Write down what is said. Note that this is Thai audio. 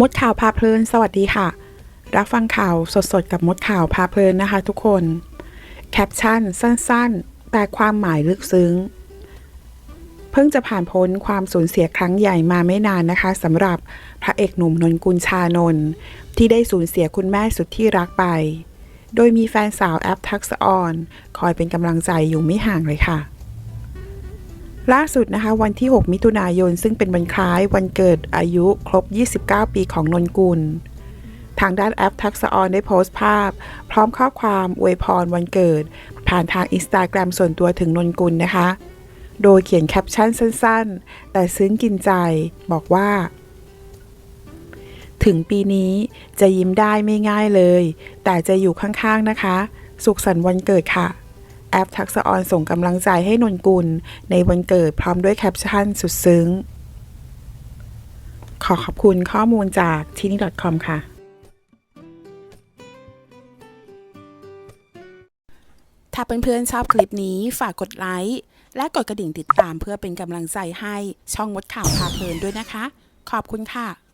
มดข่าวพาเพลิน สวัสดีค่ะ รับฟังข่าวสดๆ กับมดข่าวพาเพลินนะคะทุกคน แคปชั่นสั้นๆ แต่ความหมายลึกซึ้ง เพิ่งจะผ่านพ้นความสูญเสียครั้งใหญ่มาไม่นานนะคะสำหรับพระเอกหนุ่มนนกุลชานนท์ที่ได้สูญเสียคุณแม่สุดที่รักไป โดยมีแฟนสาวแอปทักษออน คอยเป็นกำลังใจอยู่ไม่ห่างเลยค่ะ ล่าสุดนะคะวันที่ 6 มิถุนายน ซึ่งเป็นวันคล้ายวันเกิดอายุครบ 29 ปีของนนกุล ทางด้านแอปทักษะออนได้โพสต์ภาพ พร้อมข้อความอวยพรวันเกิด ผ่านทางอินสตาแกรมส่วนตัวถึงนนกุลนะคะ โดยเขียนแคปชั่นสั้นๆ แต่ซึ้งกินใจบอกว่า ถึงปีนี้จะยิ้มได้ไม่ง่ายเลย แต่จะอยู่ข้างๆนะคะ สุขสันต์วันเกิดค่ะ แอปทักษะออนส่งกำลังใจให้นนกุล ในวันเกิดพร้อมด้วยแคปชั่นสุดซึ้ง ขอขอบคุณข้อมูลจากทีนี่ .com ค่ะ ถ้าเพื่อนๆชอบคลิปนี้ฝากกดไลค์ และกดกระดิ่งติดตามเพื่อเป็นกำลังใจให้ช่องมดข่าวพาเพลินด้วยนะคะ ขอบคุณค่ะ